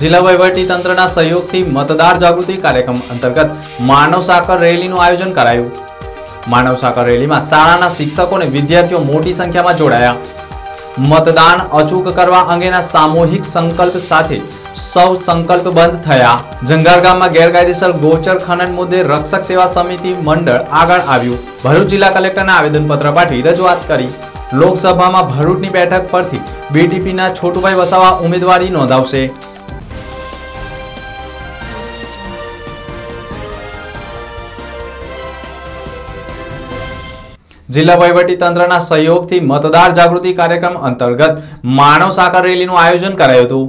જિલ્લા વહીવટી તંત્રના સહયોગથી મતદાર જાગૃતિ કાર્યક્રમ અંતર્ગત માનવ સાકર રેલીનું આયોજન કરાયું. માનવ સાકર રેલીમાં શાળાના શિક્ષકો અને વિદ્યાર્થીઓ મોટી સંખ્યામાં જોડાયા. મતદાન અચૂક કરવા અંગેના સામૂહિક સંકલ્પ સાથે સૌ સંકલ્પબદ્ધ થયા. જંગાર ગામમાં ગેરકાયદેસર ગોચર ખનન મુદ્દે રક્ષક સેવા સમિતિ મંડળ આગળ આવ્યું. ભરૂચ જિલ્લા કલેક્ટરના આવેદનપત્ર પાઠવી રજૂઆત કરી. લોકસભામાં ભરૂચની બેઠક પરથી બીટીપીના છોટુભાઈ વસાવા ઉમેદવારી નોંધાવશે. જિલ્લા વહીવટી તંત્રના સહયોગથી મતદાર જાગૃતિ કાર્યક્રમ અંતર્ગત માનવ સાકર રેલીનું આયોજન કરાયું હતું.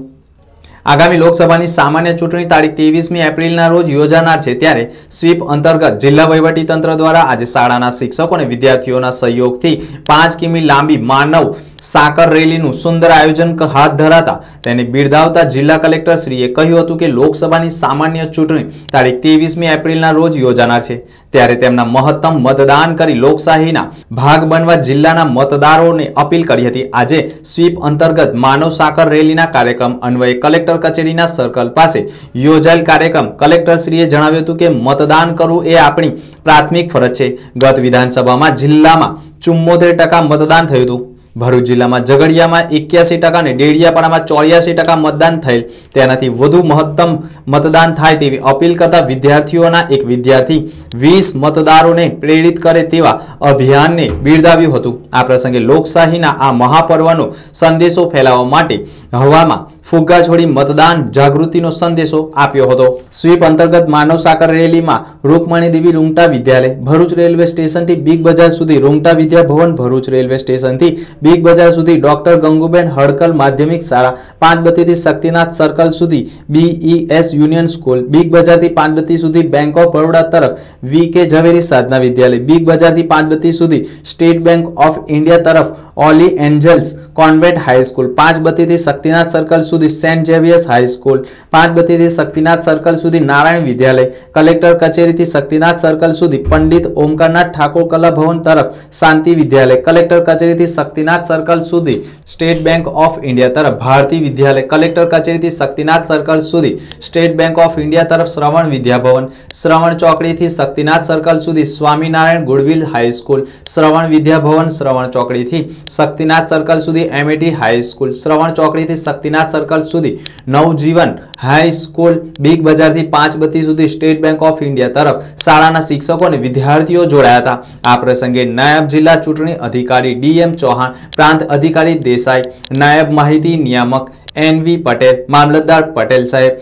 આગામી લોકસભાની સામાન્ય ચૂંટણી તારીખ ત્રેવીસમી એપ્રિલના રોજ યોજાનાર છે ત્યારે સ્વીપ અંતર્ગત જિલ્લા વહીવટી તંત્ર દ્વારા આજે શાળાના શિક્ષકો અને વિદ્યાર્થીઓના સહયોગથી પાંચ કિમી લાંબી માનવ સાકર રેલીનું સુંદર આયોજન હાથ ધરાતા તેને બિરદાવતા જિલ્લા કલેક્ટરશ્રીએ કહ્યું હતું કે લોકસભાની સામાન્ય ચૂંટણી તારીખ ત્રેવીસમી એપ્રિલના રોજ યોજાનાર છે. ત્યારે તેમના મહત્તમ મતદાન કરી લોકશાહીના ભાગ બનવા જિલ્લાના મતદારોને અપીલ કરી હતી. આજે સ્વીપ અંતર્ગત માનવ સાકર રેલીના કાર્યક્રમ અન્વયે કલેક્ટર કચેરીના સર્કલ પાસે યોજાયેલ કાર્યક્રમ કલેક્ટરશ્રીએ જણાવ્યું હતું કે મતદાન કરવું એ આપણી પ્રાથમિક ફરજ છે. ગત વિધાનસભામાં જિલ્લામાં ચુમ્મોતેર ટકા મતદાન થયું હતું. ભરૂચ જિલ્લામાં ઝઘડિયામાં એક્યાસી ટકા અને ડેડિયાપાડામાં ચોર્યાસી ટકા મતદાન થયેલ. તેનાથી વધુ મહત્તમ મતદાન થાય તેવી અપીલ કરતા વિદ્યાર્થીઓના એક વિદ્યાર્થી વીસ મતદારોને પ્રેરિત કરે તેવા અભિયાનને બિરદાવ્યું હતું. આ પ્રસંગે લોકશાહીના આ મહાપર્વનો સંદેશો ફેલાવવા માટે હવામાં ફુગ્ગા છોડી મતદાન જાગૃતિનો સંદેશો આપ્યો હતો. સ્વીપ અંતર્ગત માનવ સાકર રેલીમાં રૂકમણી દેવી રૂમટા વિદ્યાલય, ભરૂચ રેલવે સ્ટેશનથી બિગ બજાર સુધી રૂમટા વિદ્યા ભવન ભરૂચ રેલવે સ્ટેશનથી બિગ બજાર સુધી ડોક્ટર ગંગુબેન હડકલ માધ્યમિક શાળા પાંચ બત્તીથી શક્તિનાથ સર્કલ સુધી બીઈએસ યુનિયન સ્કૂલ, બિગ બજારથી પાંચ બત્તી સુધી બેંક ઓફ બરોડા તરફ વી કે ઝવેરી સાધના વિદ્યાલય, બિગ બજારથી પાંચ બત્તી સુધી સ્ટેટ બેંક ઓફ ઇન્ડિયા તરફ ઓલી એન્જલ્સ કોન્વેન્ટ હાઈસ્કૂલ પાંચ બત્તીથી શક્તિનાથ સર્કલ સુધી સેન્ટ ઝેવિયર્સ હાઈસ્કૂલ પાંચ બત્તીથી શક્તિનાથ સર્કલ સુધી નારાયણ વિદ્યાલય. કલેક્ટર કચેરીથી શક્તિનાથ સર્કલ સુધી પંડિત ઓમકારનાથ ઠાકોર કલા ભવન તરફ શાંતિ વિદ્યાલય. કલેક્ટર કચેરીથી શક્તિનાથ સર્કલ સુધી સ્ટેટ બેંક ઓફ ઇન્ડિયા તરફ ભારતી વિદ્યાલય. કલેક્ટર કચેરીથી શક્તિનાથ સર્કલ સુધી સ્ટેટ બેંક ઓફ ઇન્ડિયા તરફ શ્રવણ વિદ્યાભવન. શ્રવણ ચોકડીથી શક્તિનાથ સર્કલ સુધી Swaminarayan goodwill high school Shravan Vidyabhavan, Shravan ચોકડીથી Shaktinath circle સુધી એમએટી હાઈસ્કૂલ શ્રવણ ચોકડીથી શક્તિનાથ સર્કલ સુધી નવજીવન હાઈસ્કૂલ બિગ બજારથી પાંચ બત્તી સુધી સ્ટેટ બેંક ઓફ ઇન્ડિયા તરફ શાળાના શિક્ષકો અને વિદ્યાર્થીઓ જોડાયા હતા. આ પ્રસંગે નાયબ જિલ્લા ચૂંટણી અધિકારી ડીએમ ચૌહાણ, પ્રાંત અધિકારી દેસાઈ, નાયબ માહિતી નિયામક એનવી પટેલ, મામલતદાર પટેલ સાહેબ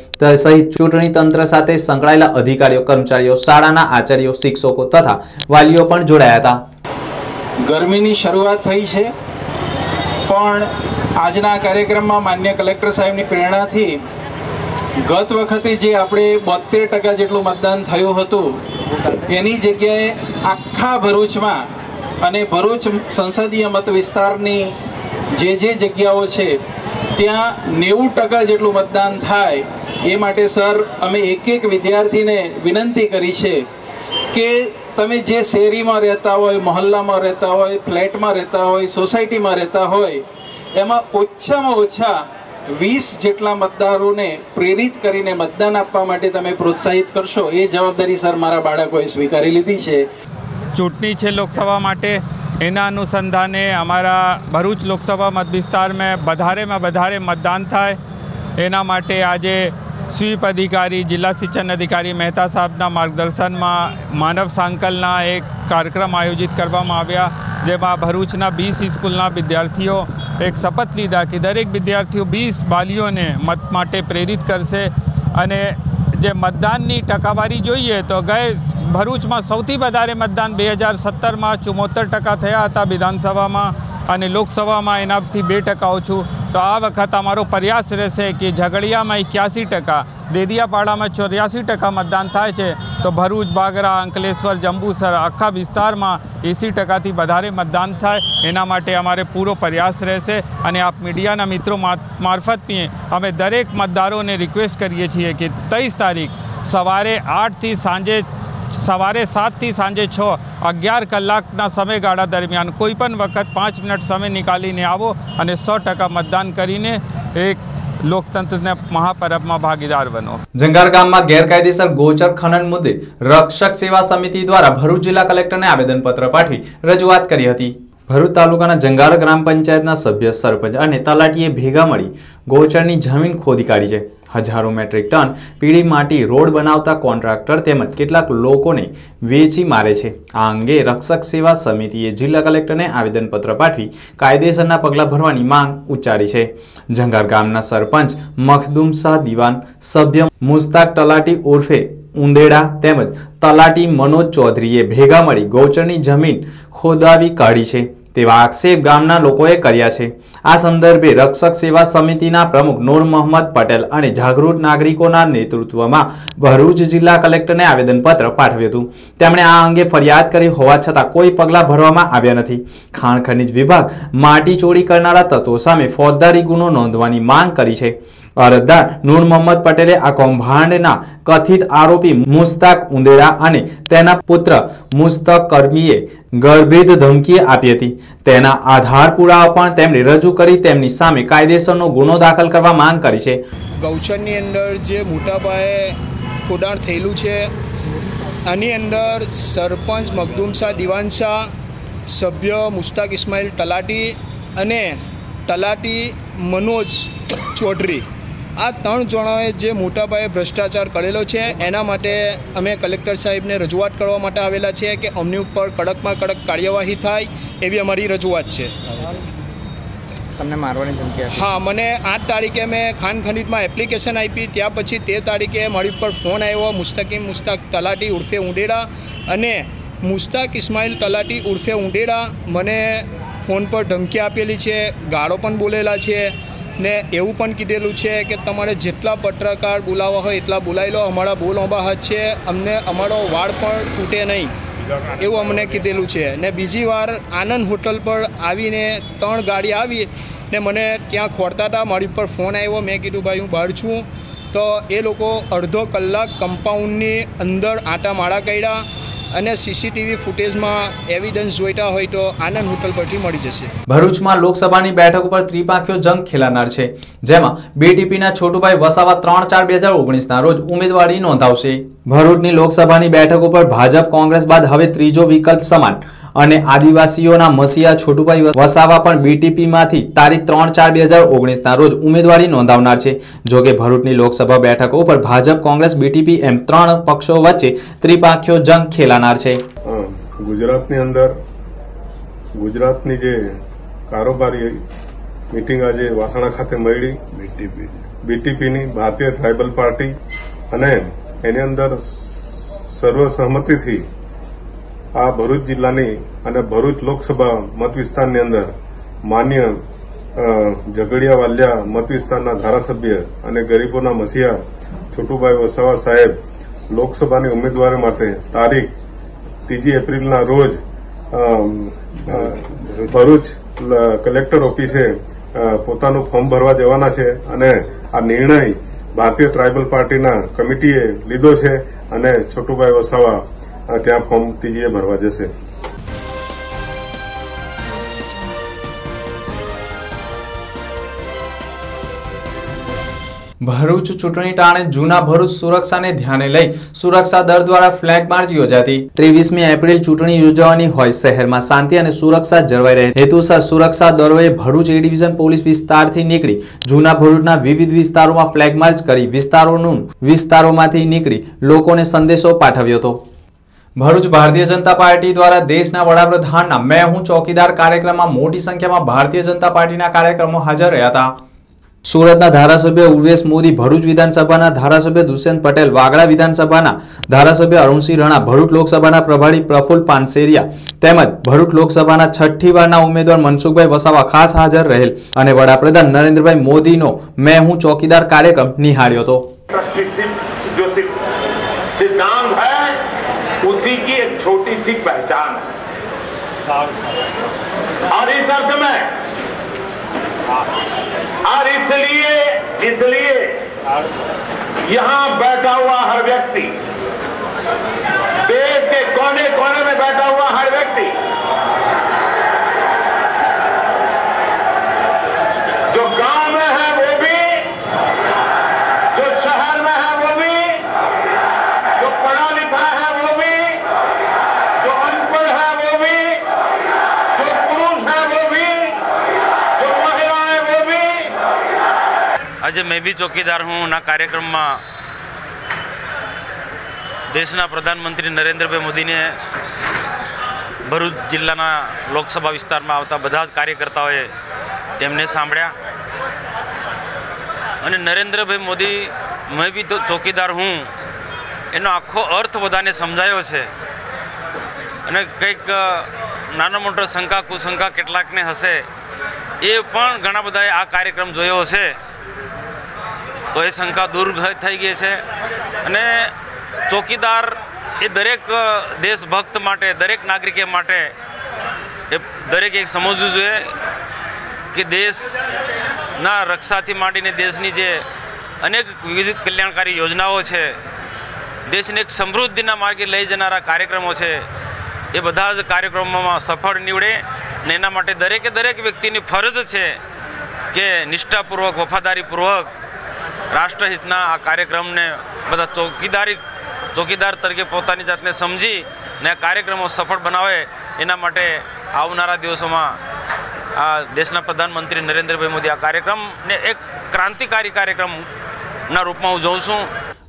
સહિત ચૂંટણી તંત્ર સાથે સંકળાયેલા અધિકારીઓ, કર્મચારીઓ, શાળાના આચાર્યો, શિક્ષકો તથા વાલીઓ પણ જોડાયા હતા. ગરમીની શરૂઆત થઈ છે. પણ આજના કાર્યક્રમમાં માન્ય કલેક્ટર સાહેબની પ્રેરણાથી ગત વખતે જે આપણે બોતેર ટકા જેટલું મતદાન થયું હતું, એની જગ્યાએ આખા ભરૂચમાં અને ભરૂચ સંસદીય મત વિસ્તારની જે જે જગ્યાઓ છે, ત્યાં નેવું ટકા જેટલું મતદાન થાય, એ માટે સર અમે એક એક વિદ્યાર્થીને વિનંતી કરી છે કે તમે જે શેરીમાં રહેતા હોય, મહોલ્લામાં રહેતા હોય, ફ્લેટમાં રહેતા હોય, સોસાયટીમાં રહેતા હોય, એમાં ઓછામાં ઓછા વીસ જેટલા મતદારોને પ્રેરિત કરીને મતદાન આપવા માટે તમે પ્રોત્સાહિત કરશો. એ જવાબદારી સર મારા બાળકોએ સ્વીકારી લીધી છે. ચૂંટણી છે લોકસભા માટે. એના અનુસંધાને અમારા ભરૂચ લોકસભા મત વિસ્તારમાં વધારેમાં વધારે મતદાન થાય. એના માટે આજે સ્વીપ અધિકારી, જિલ્લા શિક્ષણ અધિકારી મહેતા સાહેબના માર્ગદર્શનમાં માનવ સાંકલના એક કાર્યક્રમ આયોજિત કરવામાં આવ્યા, જેમાં ભરૂચના બીસ સ્કૂલના વિદ્યાર્થીઓ એક શપથ લીધા કે દરેક વિદ્યાર્થીઓ બીસ બાલીઓને મત માટે પ્રેરિત કરશે અને જે મતદાનની ટકાવારી જોઈએ તો ગયે ભરૂચમાં સૌથી વધારે મતદાન બે હજાર સત્તરમાં ચુમ્મોતેર ટકા થયા હતા વિધાનસભામાં અને લોકસભામાં એનાથી બે ટકા ઓછું તો આ વખત અમારો પ્રયાસ રહેશે કે ઝઘડિયામાં એક્યાસી ટકા, દેદિયાપાડામાં ચોર્યાસી ટકા મતદાન થાય છે. તો ભરૂચ, બાગરા, અંકલેશ્વર, જંબુસર આખા વિસ્તારમાં એંસી ટકાથી વધારે મતદાન થાય. એના માટે અમારે પૂરો પ્રયાસ રહેશે અને આપ મીડિયાના મિત્રો મારફતની અમે દરેક મતદારોને રિક્વેસ્ટ કરીએ છીએ કે તેઈસ તારીખ સવારે આઠથી સાંજે સવારે સાતથી સાંજે છ, અગિયાર કલાકના સમયગાળા દરમિયાન કોઈ પણ વખત પાંચ મિનિટ સમય નીકાળીને આવો અને સો ટકા મતદાન કરીને એક મહાપરબમાં ભાગીદાર બનો. જંગાર ગામમાં ગેરકાયદેસર ગોચર ખનન મુદ્દે રક્ષક સેવા સમિતિ દ્વારા ભરૂચ જિલ્લા કલેક્ટરને આવેદનપત્ર પાઠવી રજૂઆત કરી હતી. ભરૂચ તાલુકાના જંગાર ગ્રામ પંચાયતના સભ્ય સરપંચ અને તલાટીએ ભેગા મળી ગોચરની જમીન ખોદી કાઢી છે. હજારો મેટ્રિક ટન પીળી માટી રોડ બનાવતા કોન્ટ્રાક્ટર તેમજ કેટલાક લોકોને વેચી મારે છે. આ અંગે રક્ષક સેવા સમિતિએ જિલ્લા કલેક્ટરને આવેદનપત્ર પાઠવી કાયદેસરના પગલાં ભરવાની માંગ ઉચ્ચારી છે. જંગાર ગામના સરપંચ મખદુમ શાહ દિવાન, સભ્ય મુસ્તાક તલાટી ઉર્ફે ઉંદેડા તેમજ તલાટી મનોજ ચૌધરીએ ભેગા મળી ગૌચરની જમીન ખોદાવી કાઢી છે. તેવા આક્ષેપ ગામના લોકોએ કર્યા છે. આ સંદર્ભે રક્ષક સેવા સમિતિના પ્રમુખ નૂર મોહમ્મદ પટેલ અને જાગૃત નાગરિકોના નેતૃત્વમાં ભરૂચ જિલ્લા કલેક્ટરને આવેદનપત્ર પાઠવ્યું હતું. તેમણે આ અંગે ફરિયાદ કરી હોવા છતાં કોઈ પગલાં ભરવામાં આવ્યા નથી. ખાણ ખનિજ વિભાગ માટી ચોરી કરનારા તત્વો સામે ફોજદારી ગુનો નોંધવાની માંગ કરી છે. અરજદાર નૂર મોહમ્મદ પટેલે આ કૌભાંડના કથિત આરોપી મુસ્તાક ઉંદેડા અને તેના પુત્ર મુસ્તક કર્મીએ ગર્ભેદ ધમકી આપી હતી. તેના આધાર પુરાવા પણ તેમણે રજૂ કરી તેમની સામે કાયદેસરનો ગુનો દાખલ કરવા માંગ કરી છે. ગૌચરની અંદર જે મોટા પાયે ખોદાણ થયેલું છે, આની અંદર સરપંચ મખદુમ શાહ, સભ્ય મુસ્તાક ઇસ્માઇલ તલાટી અને તલાટી મનોજ ચૌધરી આ ત્રણ જણાએ જે મોટા ભ્રષ્ટાચાર કરેલો છે એના માટે અમે કલેક્ટર સાહેબને રજૂઆત કરવા માટે આવેલા છે કે અમની ઉપર કડકમાં કડક કાર્યવાહી થાય એવી અમારી રજૂઆત છે. તમને મારવાની ધમકી હા મને આઠ તારીખે મેં ખાન ખનીજમાં એપ્લિકેશન આપી ત્યાં પછી તે તારીખે મારી ઉપર ફોન આવ્યો મુસ્તકીમ મુસ્તાક તલાટી ઉર્ફે ઉંડેડા અને મુસ્તાક ઇસ્માઇલ તલાટી ઉર્ફે ઉંડેડા મને ફોન પર ધમકી આપેલી છે ગાળો પણ બોલેલા છે ને એવું પણ કીધેલું છે કે તમારે જેટલા પત્રકાર બોલાવવા હોય એટલા બોલાવી લો. અમારા બોલ લાંબા હાથ છે. અમને અમારો વાળ પણ તૂટે નહીં. એવું અમને કીધેલું છે. ને બીજી વાર આનંદ હોટલ પર આવીને ત્રણ ગાડી આવી ને મને ત્યાં ખોરતા હતા. મારી પર ફોન આવ્યો. મેં કીધું, ભાઈ, હું બહાર છું. તો એ લોકો અડધો કલાક કમ્પાઉન્ડની અંદર આટા માળા કર્યા. અને સીસીટીવી ફૂટેજમાં એવિડન્સ જોઈતા હોય તો આનંદ હોટલ પરથી મળી જશે. ભરૂચમાં લોકસભાની બેઠક ઉપર ત્રિપાંખ્યો જંગ ખેલાનાર છે. જેમાં બીટીપીના છોટુભાઈ વસાવા ત્રણ ચાર બે હજાર ઓગણીસના રોજ ઉમેદવારી નોંધાવશે. ભરૂચની લોકસભાની બેઠક ઉપર ભાજપ કોંગ્રેસ બાદ હવે ત્રીજો વિકલ્પ સમાન. અને આદિવાસીઓના મસીહા છોટુભાઈ વસાવા પણ બીટીપીમાંથી તારીખ ત્રણ ચાર બે હજાર ઓગણીસના રોજ ઉમેદવારી નોંધાવનાર છે. જોકે ભરૂચની લોકસભા બેઠકો ઉપર ભાજપ કોંગ્રેસ બીટીપી એમ ત્રણ પક્ષો વચ્ચે ત્રિપાંખ્યો જંગ ખેલાનાર છે. ગુજરાતની અંદર ગુજરાતની જે કારોબારી મિટિંગ આજે વાસણા ખાતે મળી. બીટીપી બીટીપીની ભારતીય ટ્રાઇબલ પાર્ટી અને એની અંદર સર્વસહમતિથી આ ભરૂચ જિલ્લાની અને ભરૂચ લોકસભા મત વિસ્તારની અંદર માન્ય ઝઘડિયા વાલિયા મત વિસ્તારના ધારાસભ્ય અને ગરીબોના મસીહા છોટુભાઈ વસાવા સાહેબ લોકસભાની ઉમેદવારી માટે તારીખ ત્રીજી એપ્રિલના રોજ ભરૂચ કલેક્ટર ઓફિસે પોતાનું ફોર્મ ભરવા જવાના છે અને આ નિર્ણય ભારતીય ટ્રાઇબલ પાર્ટીના કમિટીએ લીધો છે અને છોટુભાઈ વસાવા ત્યાં ફોર્મ ત્રીજીએ ભરવા જશે. ભરૂચ ચૂંટણી ટાણે જૂના ભરૂચ સુરક્ષાને ધ્યાને લઈ સુરક્ષા દળ દ્વારા ફ્લેગ માર્ચ યોજાતી. ત્રેવીસમી એપ્રિલ ચૂંટણી યોજવાની હોય શહેરમાં શાંતિ અને સુરક્ષા જળવાઈ રહે. હેતુસર સુરક્ષા દળોએ ભરૂચ એ ડિવિઝન પોલીસ વિસ્તારથી નીકળી જૂના ભરૂચના વિવિધ વિસ્તારોમાં ફ્લેગ માર્ચ કરી વિસ્તારોનું વિસ્તારોમાંથી નીકળી લોકોને સંદેશો પાઠવ્યો હતો. ભરૂચ ભારતીય જનતા પાર્ટી દ્વારા દેશના વડાપ્રધાનના મેં હું ચોકીદાર કાર્યક્રમમાં મોટી સંખ્યામાં ભારતીય જનતા પાર્ટીના કાર્યક્રમો હાજર રહ્યા હતા. સુરતના ધારાસભ્ય ઉર્વેશ મોદી, ભરૂચ વિધાનસભાના ધારાસભ્ય દુષ્યંત પટેલ, વાગડા વિધાનસભાના ધારાસભ્ય અરુણસિંહ રણા, ભરૂચ લોકસભાના પ્રભારી પ્રફુલ પાનસેરિયા તેમજ ભરૂચ લોકસભાના છઠ્ઠી વારના ઉમેદવાર મનસુખભાઈ વસાવા ખાસ હાજર રહેલ અને વડાપ્રધાન નરેન્દ્રભાઈ મોદીનો મેં હું ચોકીદાર કાર્યક્રમ નિહાળ્યો હતો. पहचान। है और इस अर्थ में, और इसलिए इसलिए यहाँ बैठा हुआ हर व्यक्ति, देश के कोने कोने में बैठा हुआ हर व्यक्ति આજે મેં બી ચોકીદાર હું ના કાર્યક્રમમાં દેશના પ્રધાનમંત્રી નરેન્દ્રભાઈ મોદીને ભરૂચ જિલ્લાના લોકસભા વિસ્તારમાં આવતા બધા જ કાર્યકર્તાઓએ તેમને સાંભળ્યા. અને નરેન્દ્રભાઈ મોદી, મેં બી ચોકીદાર હું, એનો આખો અર્થ બધાને સમજાયો છે. અને કંઈક નાનો મોટો શંકા કુશંકા કેટલાકને હશે, એ પણ ઘણા બધાએ આ કાર્યક્રમ જોયો હશે. તો એ શંકા દૂર થઈ ગઈ છે. અને ચોકીદાર એ દરેક દેશભક્ત માટે, દરેક નાગરિકે માટે એ દરેક એક સમજવું જોઈએ કે દેશના રક્ષાથી માંડીને દેશની જે અનેક વિવિધ કલ્યાણકારી યોજનાઓ છે, દેશને એક સમૃદ્ધિના માર્ગે લઈ જનારા કાર્યક્રમો છે, એ બધા જ કાર્યક્રમોમાં સફળ નીવડે ને એના માટે દરેકે દરેક વ્યક્તિની ફરજ છે કે નિષ્ઠાપૂર્વક, વફાદારીપૂર્વક રાષ્ટ્રહિતના આ કાર્યક્રમને બધા ચોકીદારી ચોકીદાર તરીકે પોતાની જાતને સમજી ને કાર્યક્રમો સફળ બનાવે એના માટે આવનારા દિવસોમાં આ દેશના પ્રધાનમંત્રી નરેન્દ્રભાઈ મોદી આ કાર્યક્રમને એક ક્રાંતિકારી કાર્યક્રમના રૂપમાં હું જોઉં છું.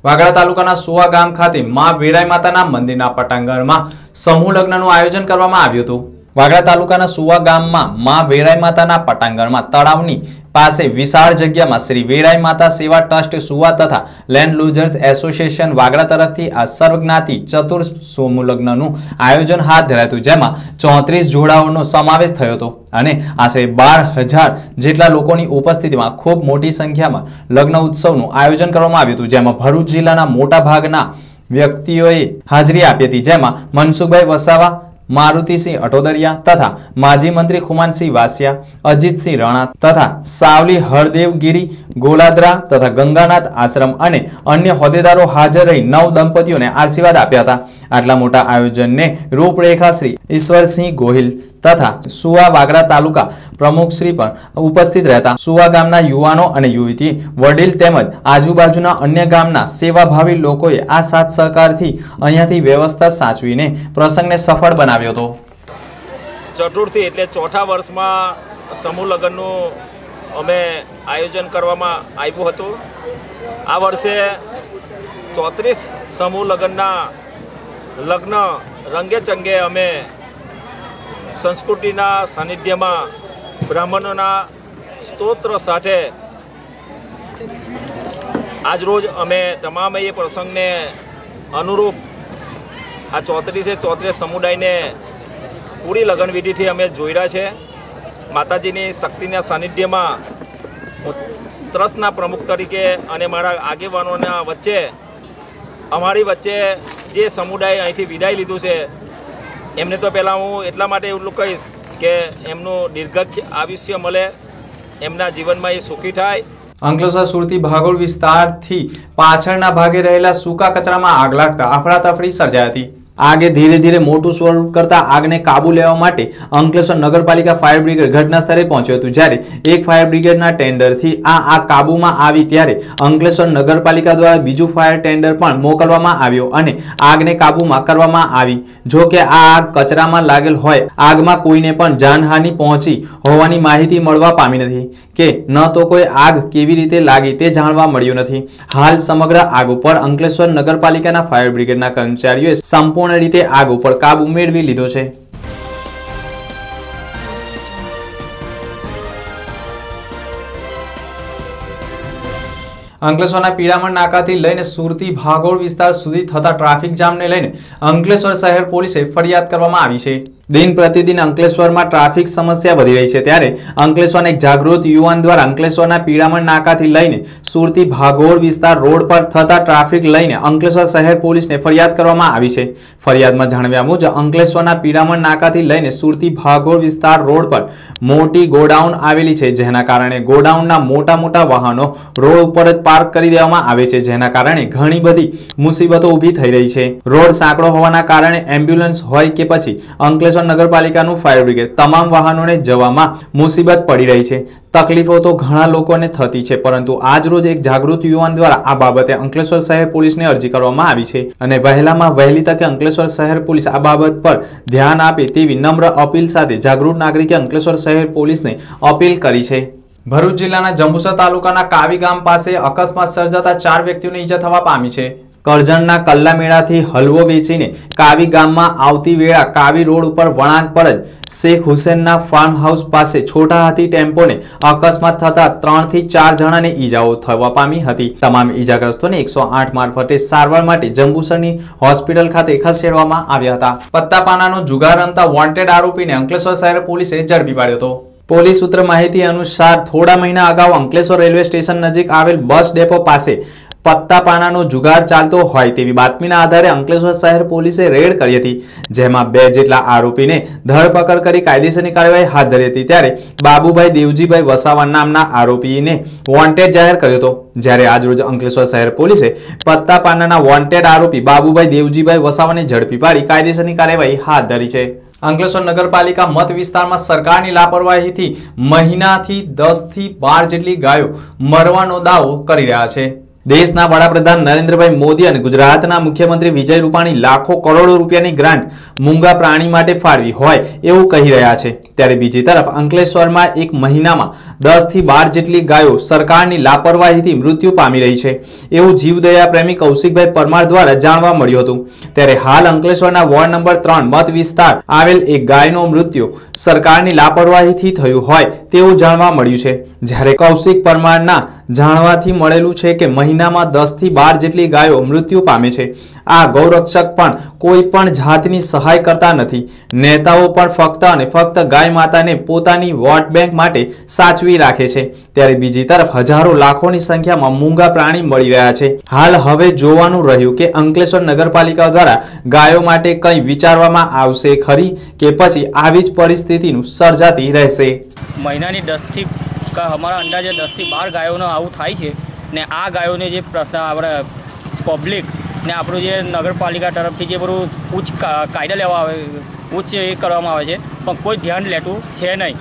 વાગડા તાલુકાના સુવા ગામ ખાતે મા વેરાઈ માતાના મંદિરના પટાંગણમાં સમૂહ લગ્નનું આયોજન કરવામાં આવ્યું હતું. વાગડા તાલુકાના સુવા ગામમાં મા વેરાઈ માતાના પટાંગણમાં તળાવની પાસે વિશાળ જગ્યામાં શ્રી વેરાઈ માતા સેવા ટ્રસ્ટ સુવા તથા લેન્ડ લૂઝર્સ એસોસિએશન વાગડા તરફથી આ સર્વજ્ઞાતિ ચતુર સોમુલગ્નનું લગ્નનું આયોજન હાથ ધરાયું હતું. જેમાં ચોત્રીસ જોડાઓનો સમાવેશ થયો હતો અને આશરે બાર હજાર જેટલા લોકોની ઉપસ્થિતિમાં ખૂબ મોટી સંખ્યામાં લગ્ન ઉત્સવનું આયોજન કરવામાં આવ્યું હતું. જેમાં ભરૂચ જિલ્લાના મોટા ભાગના વ્યક્તિઓએ હાજરી આપી હતી. જેમાં મનસુખભાઈ વસાવા મારુતિસિંહ અટોદરિયા તથા માજી મંત્રી ખુમાનસિંહ વાસિયા, અજીતસિંહ રણા તથા સાવલી હરદેવગીરી ગોલાદરા તથા ગંગાનાથ આશ્રમ અને અન્ય હોદ્દેદારો હાજર રહી નવ દંપતીઓને આશીર્વાદ આપ્યા હતા. આટલા મોટા આયોજનને રૂપરેખા શ્રી ઈશ્વરસિંહ ગોહિલ તથા સુવા વાગરા તાલુકા પ્રમુખશ્રી પણ ઉપસ્થિત રહેતા. સુવા ગામના યુવાનો અને યુવતી, વડીલ તેમજ આજુબાજુના અન્ય ગામના સેવાભાવી લોકોએ આ સાથ સહકારથી અહીંયાથી વ્યવસ્થા સાચવીને પ્રસંગને સફળ બનાવ્યો હતો. ચતુર્થી એટલે ચોથા વર્ષમાં સમૂહ લગ્નનું અમે આયોજન કરવામાં આવ્યું હતું. આ વર્ષે ચોત્રીસ સમૂહ લગ્નના લગ્ન રંગે ચંગે અમે સંસ્કૃતિના સાનિધ્યમાં બ્રાહ્મણોના સ્તોત્ર સાથે આજરોજ અમે તમામ એ પ્રસંગને અનુરૂપ આ ચોત્રીસે ચોત્રીસ સમુદાયને પૂરી લગ્ન વિધિથી અમે જોઈરા છે. માતાજીની શક્તિના સાનિધ્યમાં ટ્રસ્ટના પ્રમુખ તરીકે અને મારા આગેવાનોના વચ્ચે, અમારી વચ્ચે જે સમુદાય અહીંથી વિદાય લીધું છે, એમને તો પહેલાં હું એટલા માટે એટલું કહીશ કે એમનું દીર્ઘ આયુષ્ય મળે, એમના જીવનમાં એ સુખી થાય. અંકલેશ્વર સુરતી ભાગોળ વિસ્તારથી પાછળના ભાગે રહેલા સૂકા કચરામાં આગ લાગતા અફડાતફડી સર્જાઈ હતી. આગે ધીરે ધીરે મોટું સ્વરૂપ કરતા આગને કાબુ લેવા માટે અંકલેશ્વર નગરપાલિકા ફાયર બ્રિગેડ ઘટના સ્થળે પહોંચ્યું હતું. જ્યારે એક ફાયર બ્રિગેડના ટેન્ડરથી આ આગ કાબુમાં આવી ત્યારે અંકલેશ્વર નગરપાલિકા દ્વારા બીજું ફાયર ટેન્ડર પણ મોકલવામાં આવ્યો અને આગને કાબુમાં કરવામાં આવી. જો કે આ આગ કચરામાં લાગેલ હોય, આગમાં કોઈને પણ જાનહાનિ પહોંચી હોવાની માહિતી મળવા પામી નથી કે ન તો કોઈ આગ કેવી રીતે લાગી તે જાણવા મળ્યું નથી. હાલ સમગ્ર આગ ઉપર અંકલેશ્વર નગરપાલિકાના ફાયર બ્રિગેડના કર્મચારીઓએ સંપૂર્ણ રીતે આગ ઉપર કાબુ મેળવી લીધો છે. અંકલેશ્વરના પીડામણ નાકાથી લઈને સુરતી ભાગોળ વિસ્તાર સુધી થતા ટ્રાફિક જામને લઈને અંકલેશ્વર શહેર પોલીસે ફરિયાદ કરવામાં આવી છે. દિન પ્રતિદિન અંકલેશ્વરમાં ટ્રાફિક સમસ્યા વધી રહી છે. ત્યારે અંકલેશ્વરના એક જાગૃત યુવાન દ્વારા અંકલેશ્વરના પીડામણ નાકાથી લઈને સુરતી ભાગોળ વિસ્તાર રોડ પર થતા ટ્રાફિક લઈને અંકલેશ્વર શહેર પોલીસને ફરિયાદ કરવામાં આવી છે. ફરિયાદમાં જણાવ્યા મુજબ અંકલેશ્વરના પીડામણ નાકાથી લઈને સુરતી ભાગોળ વિસ્તાર રોડ પર મોટી ગોડાઉન આવેલી છે, જેના કારણે ગોડાઉનના મોટા મોટા વાહનો રોડ ઉપર જ પાર્ક કરી દેવામાં આવે છે, જેના કારણે ઘણી બધી મુસીબતો ઊભી થઈ રહી છે. રોડ સાંકડો હોવાના કારણે એમ્બ્યુલન્સ હોય કે પછી અંકલેશ્વર નગરપાલિકાનું ફાયર બ્રિગેડ. તમામ વાહનોને જવામાં મુસીબત પડી રહી છે. તકલીફો તો ઘણા લોકોને થતી છે, પરંતુ આજ એક જાગૃત યુવાન દ્વારા આ બાબતે અંકલેશ્વર શહેર પોલીસને અરજી કરવામાં આવી છે અને વહેલામાં વહેલી તકે અંકલેશ્વર શહેર પોલીસ આ બાબત પર ધ્યાન આપે તેવી નમ્ર અપીલ સાથે જાગૃત નાગરિકે અંકલેશ્વર શહેર પોલીસને અપીલ કરી છે. ભરૂચ જિલ્લાના જંબુસર તાલુકાના કાવી ગામ પાસે અકસ્માત સર્જાતા ચાર વ્યક્તિઓને ઈજા થવા પામી છે. કરજણના કલ્લા મેળાથી હલવો વેચીને કાવી ગામમાં આવતી વેળા કાવી રોડ ઉપર વળાંક પર જ શેખ હુસેનના ફાર્મ હાઉસ પાસે છોટા હાથી ટેમ્પોને અકસ્માત થતા ત્રણથી ચાર જણાને ઈજાઓ થવા પામી હતી. તમામ ઈજાગ્રસ્તોને એકસો મારફતે સારવાર માટે જંબુસરની હોસ્પિટલ ખાતે ખસેડવામાં આવ્યા હતા. પત્તાપાનાનો જુગાર રમતા વોન્ટેડ આરોપીને અંકલેશ્વર શહેર પોલીસે ઝડપી પાડ્યો હતો. પોલીસ સૂત્ર માહિતી અનુસાર થોડા મહિના અગાઉ અંકલેશ્વર રેલવે સ્ટેશન નજીક આવેલ બસ ડેપો પાસે પત્તાપાનાનો જુગાર ચાલતો હોય તેવી બાતમીના આધારે અંકલેશ્વર શહેર પોલીસે રેડ કરી હતી, જેમાં બે જેટલા આરોપીને ધરપકડ કરી કાયદેસરની કાર્યવાહી હાથ ધરી હતી. ત્યારે બાબુભાઈ દેવજીભાઈ વસાવા નામના આરોપીને વોન્ટેડ જાહેર કર્યો હતો. જ્યારે આજરોજ અંકલેશ્વર શહેર પોલીસે પત્તા પાનાના વોન્ટેડ આરોપી બાબુભાઈ દેવજીભાઈ વસાવાને ઝડપી પાડી કાયદેસરની કાર્યવાહી હાથ ધરી છે. અંકલેશ્વર નગરપાલિકા મત વિસ્તારમાં સરકારની લાપરવાહીથી મહિનાથી દસથી બાર જેટલી ગાયો મરવાનો દાવો કરી રહ્યા છે. દેશના વડાપ્રધાન નરેન્દ્રભાઈ મોદી અને ગુજરાતના મુખ્યમંત્રી વિજય રૂપાણી લાખો કરોડો રૂપિયાની ગ્રાન્ટ મૂંગા પ્રાણી માટે ફાળવી હોય એવું કહી રહ્યા છે. ત્યારે બીજી તરફ અંકલેશ્વરમાં એક મહિનામાં દસથી બાર જેટલી ગાયો સરકારની લાપરવાહીથી મૃત્યુ પામી રહી છે. એવું જીવદયા પ્રેમી કૌશિકભાઈ પરમાર દ્વારા જાણવા મળ્યું હતું. ત્યારે હાલ અંકલેશ્વરના વોર્ડ નંબર ત્રણ મત વિસ્તાર આવેલ એક ગાયનો મૃત્યુ સરકારની લાપરવાહીથી થયું હોય તેવું જાણવા મળ્યું છે. જ્યારે કૌશિક પરમારના જાણવાથી મળેલું છે કે મહિનામાં દસથી બાર જેટલી ગાયો મૃત્યુ પામે છે. આ ગૌરક્ષક પણ કોઈ પણ જાતની સહાય કરતા નથી. નેતાઓ પણ ફક્ત અને ફક્ત ગાય માતાને પોતાની વોટ બેંક માટે સાચવી રાખે છે. ત્યારે બીજી તરફ હજારો લાખોની સંખ્યામાં મૂંગા પ્રાણી મળી રહ્યા છે. હાલ હવે જોવાનું રહ્યું કે અંકલેશ્વર નગરપાલિકા દ્વારા ગાયો માટે કંઈ વિચારવામાં આવશે ખરી કે પછી આવી જ પરિસ્થિતિનું સર્જાતી રહેશે? મહિનાની દસથી અમારા અંદાજે દસથી બાર ગાયોનો આવું થાય છે. ને આ ગાયોને જે પ્રશ્ન આપણે પબ્લિક ને આપણું જે નગરપાલિકા તરફથી જે બધું ઉચ્ચ કાયદા લેવા આવે, ઉચ્ચ એ કરવામાં આવે છે, પણ કોઈ ધ્યાન લેતું છે નહીં.